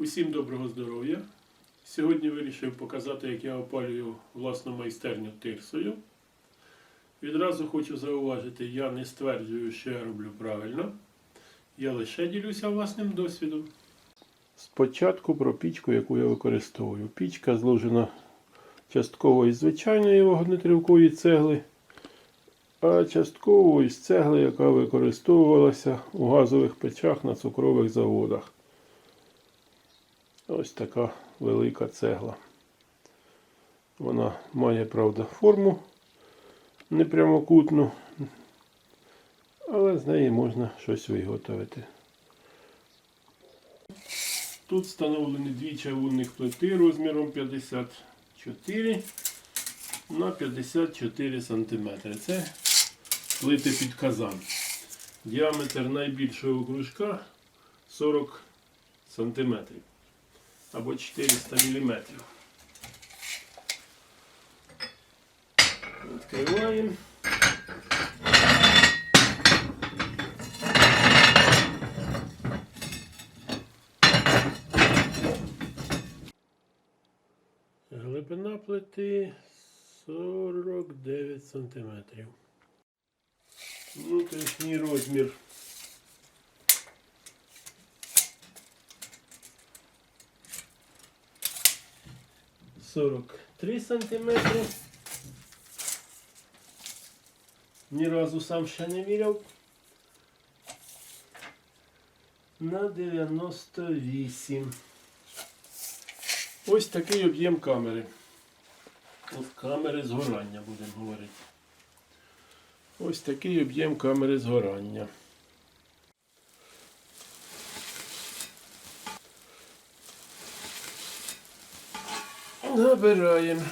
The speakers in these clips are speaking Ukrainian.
Усім доброго здоров'я. Сьогодні вирішив показати, як я опалюю власну майстерню тирсою. Відразу хочу зауважити, я не стверджую, що я роблю правильно. Я лише ділюся власним досвідом. Спочатку про пічку, яку я використовую. Пічка зложена частково із звичайної вогнетривкої цегли, а частково із цегли, яка використовувалася у газових печах на цукрових заводах. Ось така велика цегла. Вона має, правда, форму непрямокутну, але з неї можна щось виготовити. Тут встановлені дві чавунних плити розміром 54 на 54 см. Це плити під казан. Діаметр найбільшого кружка 40 см або 400 мм. Відкриваємо. Глибина плити 49 см. Внутрішній розмір 43 сантиметри. Ні разу сам ще не міряв. На 98. Ось такий об'єм камери. От камери згорання будемо говорити. Ось такий об'єм камери згорання. Набираємо.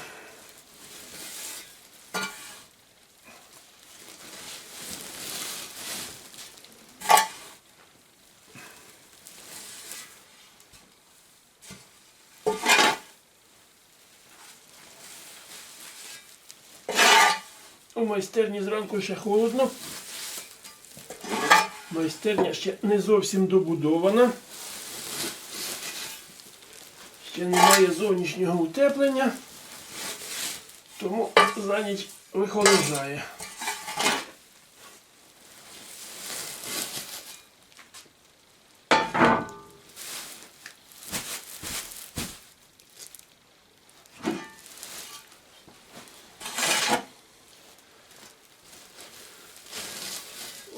У майстерні зранку ще холодно. Майстерня ще не зовсім добудована. Ще немає зовнішнього утеплення, тому за ніч вихолоджає.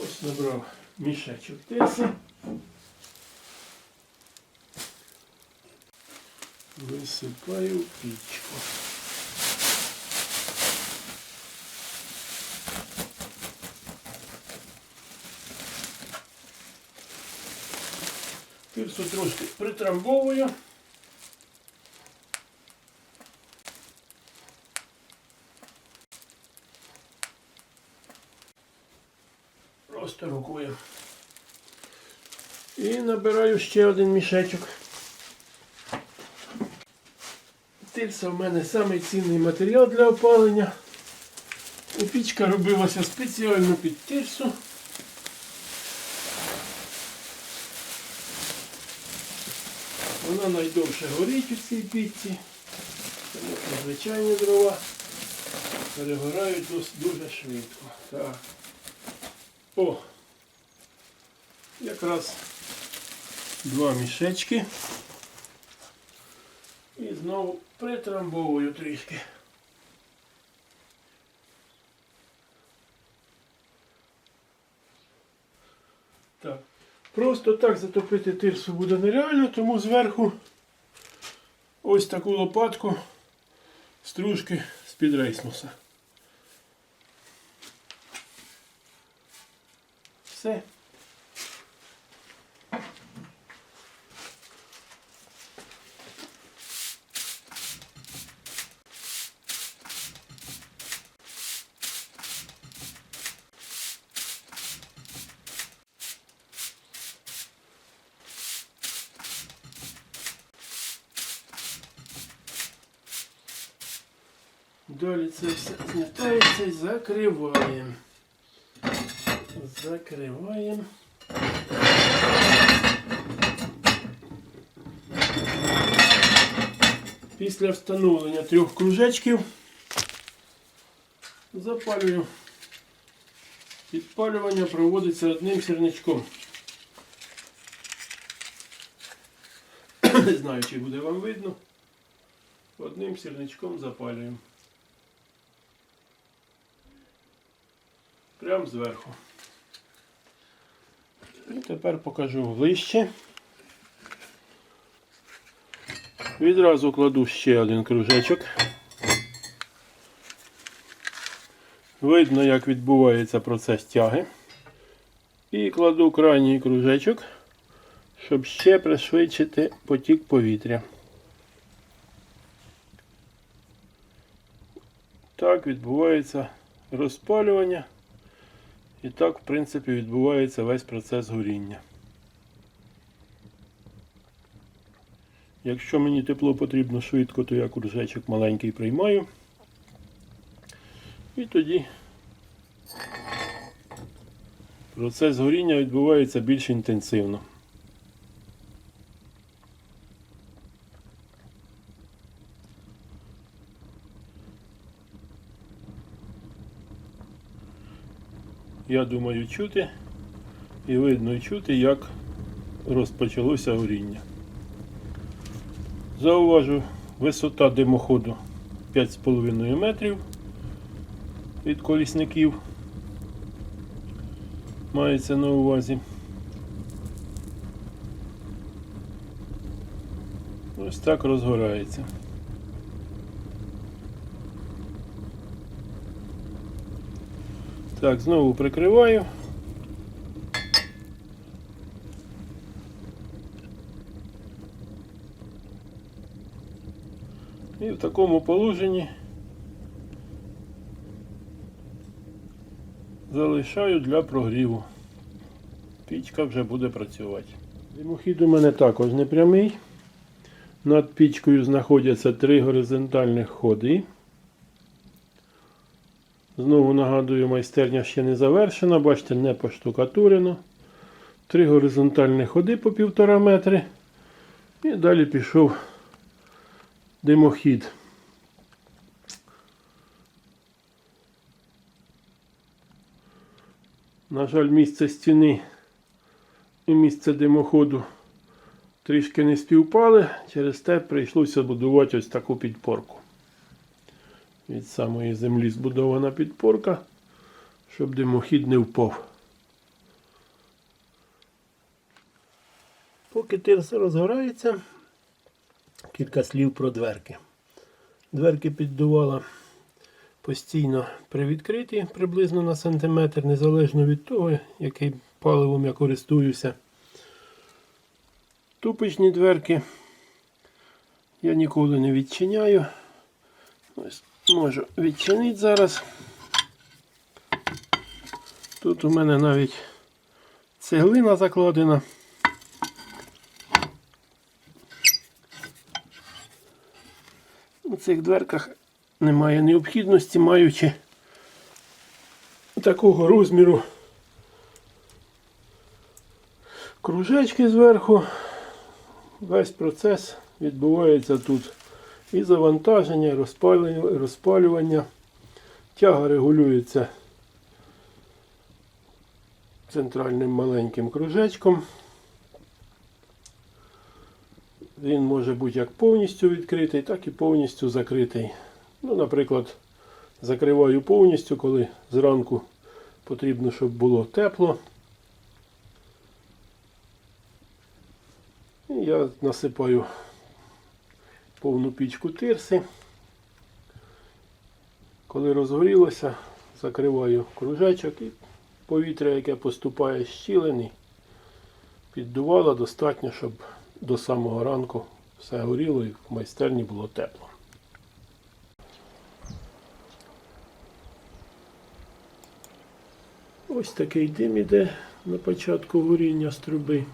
Ось набрав мішечок тиси. Висипаю в пічку. Трошки притрамбовую. Просто рукою. І набираю ще один мішечок. Тирса в мене самий матеріал для опалення. І пічка робилася спеціально під тирсу. Вона найдовше горить у цій пічці. Тому що звичайні дрова перегорають дуже швидко. Так. О! Якраз два мішечки. І знову притрамбовую трішки. Так. Просто так затопити тирсу буде нереально, тому зверху ось таку лопатку стружки з-під рейсмуса. Все. Далі це все змітається і закриваємо. Закриваємо. Після встановлення трьох кружечків запалюю. Підпалювання проводиться одним сірничком. Не знаю, чи буде вам видно. Одним сірничком запалюємо. Прямо зверху. І тепер покажу ближче. Відразу кладу ще один кружечок. Видно, як відбувається процес тяги. І кладу крайній кружечок, щоб ще пришвидшити потік повітря. Так відбувається розпалювання. І так, в принципі, відбувається весь процес горіння. Якщо мені тепло потрібно швидко, то я куржечок маленький приймаю. І тоді процес горіння відбувається більш інтенсивно. Я думаю чути і видно чути, як розпочалося горіння. Зауважу, висота димоходу 5,5 метрів від колісників. Мається на увазі. Ось так розгорається. Так, знову прикриваю. І в такому положенні залишаю для прогріву. Пічка вже буде працювати. Димохід у мене також не прямий. Над пічкою знаходяться три горизонтальних ходи. Знову нагадую, майстерня ще не завершена, бачите, не поштукатурено. Три горизонтальні ходи по півтора метри. І далі пішов димохід. На жаль, місце стіни і місце димоходу трішки не співпали, через те прийшлося будувати ось таку підпорку. Від самої землі збудована підпорка, щоб димохід не впав. Поки тирса розгорається, кілька слів про дверки. Дверки піддувала постійно привідкриті приблизно на сантиметр, незалежно від того, яким паливом я користуюся. Тупичні дверки я ніколи не відчиняю. Ось можу відчинити зараз. Тут у мене навіть цеглина закладена. У цих дверках немає необхідності, маючи такого розміру кружечки зверху. Весь процес відбувається тут. І завантаження, розпалювання, розпалювання. Тяга регулюється центральним маленьким кружечком. Він може бути як повністю відкритий, так і повністю закритий. Ну, Наприклад, закриваю повністю, коли зранку потрібно, щоб було тепло. І я насипаю повну пічку тирси. Коли розгорілося, закриваю кружечок і повітря, яке поступає з щілини, піддувало достатньо, щоб до самого ранку все горіло і в майстерні було тепло. Ось такий дим іде на початку горіння з труби.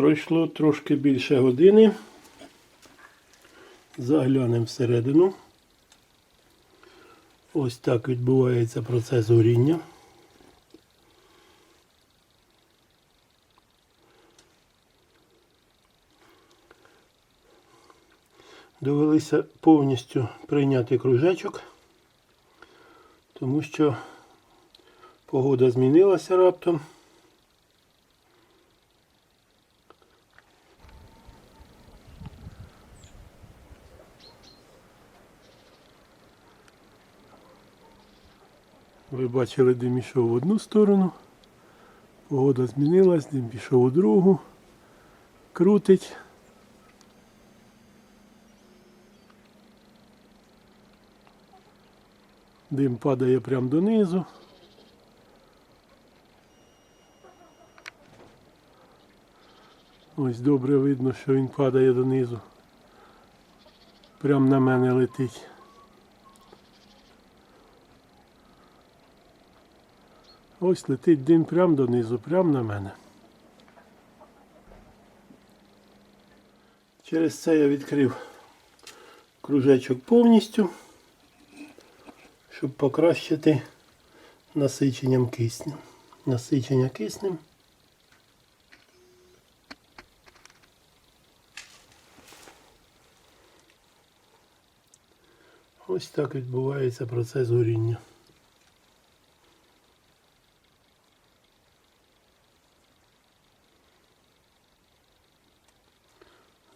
Пройшло трошки більше години. Заглянемо всередину. Ось так відбувається процес горіння. Довелося повністю прийняти кружечок, тому що погода змінилася раптом. Ви бачили, дим ішов в одну сторону. Погода змінилась, дим пішов у другу. Крутить. Дим падає прямо донизу. Ось добре видно, що він падає донизу. Прямо на мене летить. Ось летить дим прямо донизу, прямо на мене. Через це я відкрив кружечок повністю, щоб покращити насиченням киснем. Насичення киснем. Ось так відбувається процес горіння.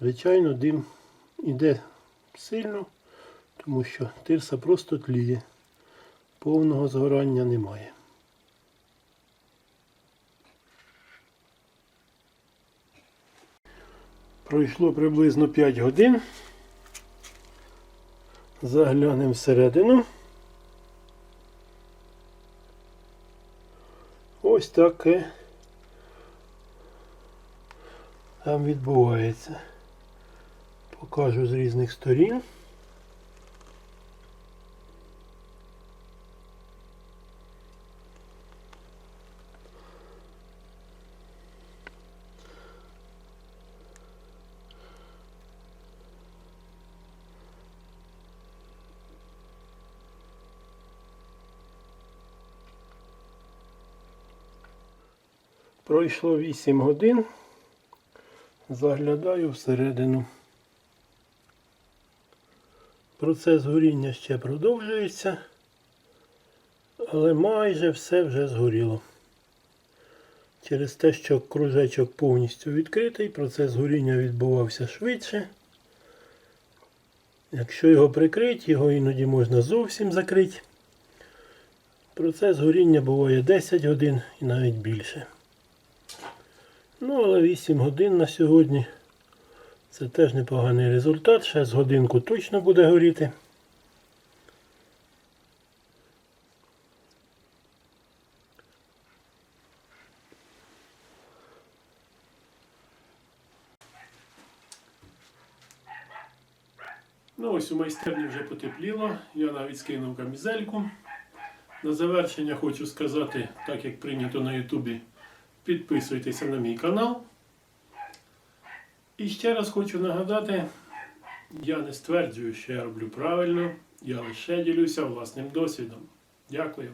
Звичайно, дим іде сильно, тому що тирса просто тліє. Повного згорання немає. Пройшло приблизно 5 годин. Заглянемо всередину. Ось таке там відбувається. Покажу з різних сторін. Пройшло 8 годин. Заглядаю всередину. Процес горіння ще продовжується, але майже все вже згоріло. Через те, що кружечок повністю відкритий, процес горіння відбувався швидше. Якщо його прикрити, його іноді можна зовсім закрити. Процес горіння буває 10 годин і навіть більше. Ну, але 8 годин на сьогодні. Це теж непоганий результат. Ще з годинку точно буде горіти. Ну ось у майстерні вже потепліло. Я навіть скинув камізельку. На завершення хочу сказати, так як прийнято на Ютубі, підписуйтеся на мій канал. І ще раз хочу нагадати, я не стверджую, що я роблю правильно, я лише ділюся власним досвідом. Дякую.